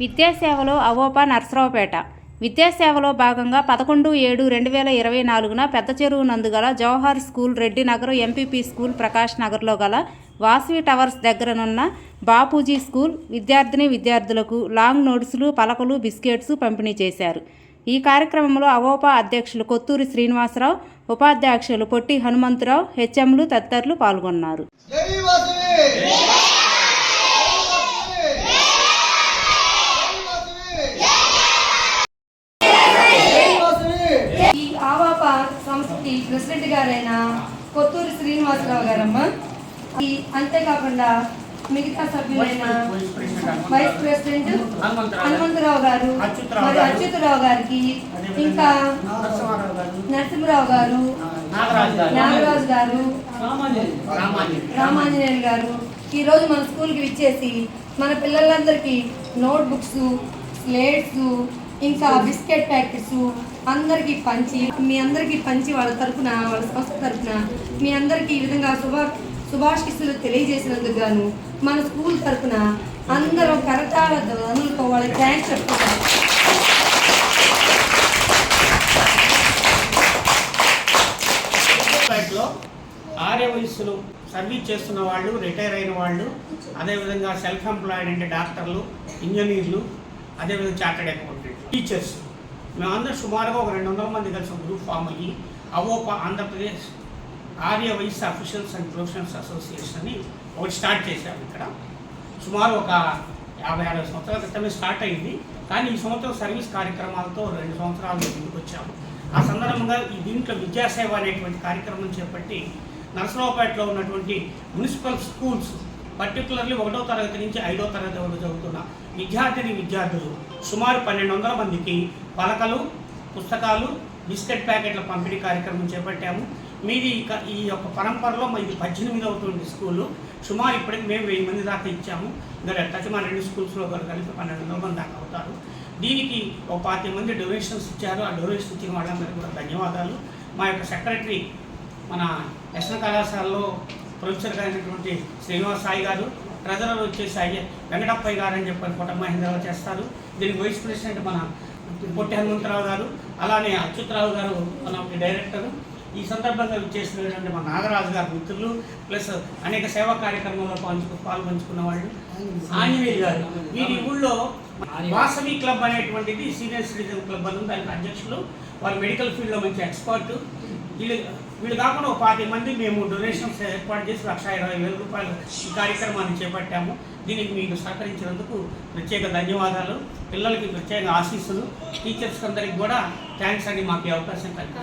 విద్యాసేవలో అవోపా నర్సరావుపేట. విద్యాసేవలో భాగంగా పదకొండు ఏడు రెండు వేల ఇరవై నాలుగున పెద్ద చెరువు నందు గల Jawahar school Reddy Nagar MPP school Prakash నగర్లో గల వాసవి టవర్స్ దగ్గరనున్న బాపూజీ స్కూల్ విద్యార్థిని విద్యార్థులకు లాంగ్ నోట్సులు పలకలు బిస్కెట్స్ పంపిణీ చేశారు. ఈ కార్యక్రమంలో అవోపా అధ్యక్షులు కొత్తూరి శ్రీనివాసరావు ఉపాధ్యక్షులు పొట్టి హనుమంతరావు హెచ్ఎంలు తదితరులు పాల్గొన్నారు జై వాసవి జై వాసవి ఈ ఆవాప సంస్థకి ప్రెసిడెంట్ గారైన కొత్తూరు శ్రీనివాసరావు గారమ్మ. ఈ అంతేకాకుండా మిగతా సభ్యులైన వైస్ ప్రెసిడెంట్ హనుమంతరావు గారు మరి అచ్యుతరావు గారికి ఇంకా నరసింహరావు గారు నాగరాజు గారు రామాంజనేయులు గారు ఈరోజు మన స్కూల్కి ఇచ్చేసి మన పిల్లలందరికీ నోట్ బుక్స్ స్లేట్స్ ఇంకా బిస్కెట్ ప్యాకెట్స్ అందరికీ పంచి మీ అందరికీ పంచి వాళ్ళ తరఫున వాళ్ళ సంస్థ తరపున మీ అందరికీ ఈ విధంగా శుభ శుభాశిస్సులు తెలియజేసినందుకు గాను మన స్కూల్ తరఫున అందరం కరతాళ ధ్వనులతో వాళ్ళకి థ్యాంక్స్ చెప్తున్నారు లో ఆర్య వయస్సులో సర్వీస్ చేస్తున్న వాళ్ళు రిటైర్ అయిన వాళ్ళు అదేవిధంగా సెల్ఫ్ ఎంప్లాయిడ్ అంటే డాక్టర్లు ఇంజనీర్లు అదేవిధంగా చార్టెడ్ అకౌంటెంట్ టీచర్స్ మేమందరం సుమారుగా ఒక రెండు వందల మంది కలిసి గ్రూప్ ఫామ్ అయ్యి AVOPA Andhra Pradesh Arya Vysya officials and professionals association అని ఒకటి స్టార్ట్ చేశాము ఇక్కడ. సుమారు ఒక యాభై అరవై సంవత్సరాల క్రితమే స్టార్ట్ అయింది. కానీ ఈ సంవత్సరం సర్వీస్ కార్యక్రమాలతో రెండు సంవత్సరాలు ముందుకు వచ్చాము. ఆ సందర్భంగా ఈ దీంట్లో విద్యాసేవ అనేటువంటి కార్యక్రమం చేపట్టి నరసరావుపేటలో ఉన్నటువంటి మున్సిపల్ స్కూల్స్ పర్టికులర్లీ ఒకటో తరగతి నుంచి ఐదో తరగతి వరకు చదువుతున్న విద్యార్థిని విద్యార్థులు సుమారు పన్నెండు వందల మందికి పలకలు పుస్తకాలు బిస్కెట్ ప్యాకెట్ల పంపిణీ కార్యక్రమం చేపట్టాము. మీది ఇక ఈ యొక్క పరంపరలో మా ఇది పద్దెనిమిది అవుతుంది స్కూలు. సుమారు ఇప్పటికి మేము వెయ్యి మంది దాకా ఇచ్చాము. ఇంకా టచ్ మా రెండు స్కూల్స్లో కూడా కలిపి పన్నెండు వందల మంది దాకా అవుతారు. దీనికి ఒక పాతి మంది డొనేషన్స్ ఇచ్చారు. ఆ డొనేషన్ ఇచ్చిన వాళ్ళందరికీ కూడా ధన్యవాదాలు. మా యొక్క సెక్రటరీ మన యశ్న కళాశాలలో ప్రొఫెసర్ అయినటువంటి శ్రీనివాస్ సాయి గారు ట్రెజరర్ వచ్చేసి అయ్యే వెంకటప్పయ్య గారు అని చెప్పని కోట మహేంద్రరావు చేస్తారు. దీనికి వైస్ ప్రెసిడెంట్ మన పొట్టి హనుమంతరావు గారు అలానే అచ్యుతరావు గారు మన డైరెక్టర్. ఈ సందర్భంగా విచ్చేసినటువంటి మా నాగరాజు గారి మిత్రులు ప్లస్ అనేక సేవా కార్యక్రమంలో పాల్గొ పాల్పంచుకున్న వాళ్ళు. ఆంజనేయులు గారు. వీరి ఊళ్ళో వాసవి క్లబ్ అనేటువంటిది సీనియర్ సిటిజన్ క్లబ్ అని దానికి అధ్యక్షులు. వారు మెడికల్ ఫీల్డ్లో మంచి ఎక్స్పర్ట్. వీళ్ళు వీళ్ళు కాకుండా ఒక పాతి మంది మేము డొనేషన్స్ ఏర్పాటు చేసి లక్ష ఇరవై వేల రూపాయలు ఈ కార్యక్రమాన్ని చేపట్టాము. దీనికి మీకు సహకరించినందుకు ప్రత్యేక ధన్యవాదాలు. పిల్లలకి ప్రత్యేక ఆశీస్సులు. టీచర్స్ అందరికి కూడా థ్యాంక్స్ అండి. మాకు ఈ అవకాశం కలిగింది